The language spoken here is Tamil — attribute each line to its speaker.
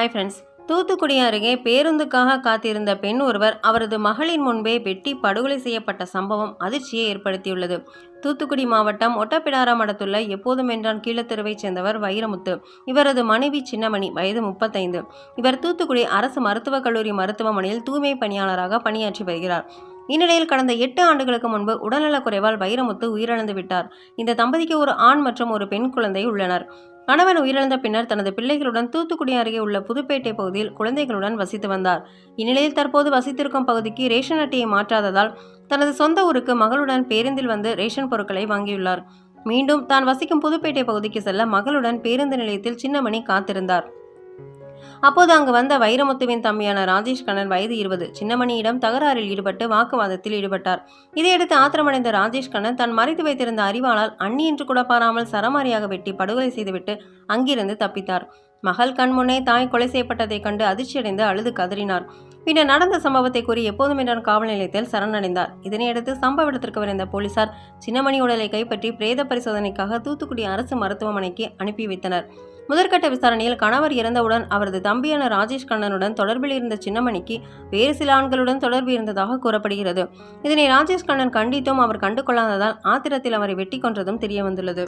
Speaker 1: ஹாய் ஃப்ரெண்ட்ஸ் தூத்துக்குடி அருகே பேருந்துக்காக காத்திருந்த பெண் ஒருவர் அவரது மகளின் முன்பே வெட்டி படுகொலை செய்யப்பட்ட சம்பவம் அதிர்ச்சியை ஏற்படுத்தியுள்ளது. தூத்துக்குடி மாவட்டம் ஒட்டப்பிடாரம் அடுத்துள்ள எப்போதும் என்றான் கீழத்தெருவைச் சேர்ந்தவர் வைரமுத்து. இவரது மனைவி சின்னமணி வயது முப்பத்தைந்து. இவர் தூத்துக்குடி அரசு மருத்துவக் கல்லூரி மருத்துவமனையில் தூய்மை பணியாளராக பணியாற்றி வருகிறார். இந்நிலையில் கடந்த எட்டு ஆண்டுகளுக்கு முன்பு உடல்நலக் குறைவால் வைரமுத்து உயிரிழந்து விட்டார். இந்த தம்பதிக்கு ஒரு ஆண் மற்றும் ஒரு பெண் குழந்தை உள்ளனர். கணவன் உயிரிழந்த பின்னர் தனது பிள்ளைகளுடன் தூத்துக்குடி அருகே உள்ள புதுப்பேட்டை பகுதியில் குழந்தைகளுடன் வசித்து வந்தார். இந்நிலையில் தற்போது வசித்திருக்கும் பகுதிக்கு ரேஷன் அட்டையை மாற்றாததால் தனது சொந்த ஊருக்கு மகளுடன் பேருந்தில் வந்து ரேஷன் பொருட்களை வாங்கியுள்ளார். மீண்டும் தான் வசிக்கும் புதுப்பேட்டை பகுதிக்கு செல்ல மகளுடன் பேருந்து நிலையத்தில் சின்னமணி காத்திருந்தார். அப்போது அங்கு வந்த வைரமுத்துவின் தம்பியான ராஜேஷ் கண்ணன் வயது இருபது. சின்னமணியிடம் தகராறில் ஈடுபட்டு வாக்குவாதத்தில் ஈடுபட்டார். இதையடுத்து ஆத்திரமடைந்த ராஜேஷ் கண்ணன் தன் மறைத்து வைத்திருந்த அறிவாளால் அண்ணி என்று கூட பாராமல் சரமாரியாக வெட்டி படுகொலை செய்துவிட்டு அங்கிருந்து தப்பித்தார். மகள் கண்முன்னே தாய் கொலை செய்யப்பட்டதைக் கண்டு அதிர்ச்சியடைந்து அழுது கதறினார். பின்னர் நடந்த சம்பவத்தை கூறி எப்போதும் காவல் நிலையத்தில் சரணடைந்தார். இதனையடுத்து சம்பவ இடத்திற்கு விரைந்த போலீசார் சின்னமணி உடலை கைப்பற்றி பிரேத பரிசோதனைக்காக தூத்துக்குடி அரசு மருத்துவமனைக்கு அனுப்பி வைத்தனர். முதற்கட்ட விசாரணையில் கணவர் இறந்தவுடன் அவரது தம்பியான ராஜேஷ் கண்ணனுடன் தொடர்பில் இருந்த சின்னமணிக்கு வேறு சில ஆண்களுடன் தொடர்பு இருந்ததாக கூறப்படுகிறது. இதனை ராஜேஷ் கண்ணன் கண்டித்தும் அவர் கண்டு கொள்ளாததால் ஆத்திரத்தில் அவரை வெட்டி கொன்றதும் தெரியவந்துள்ளது.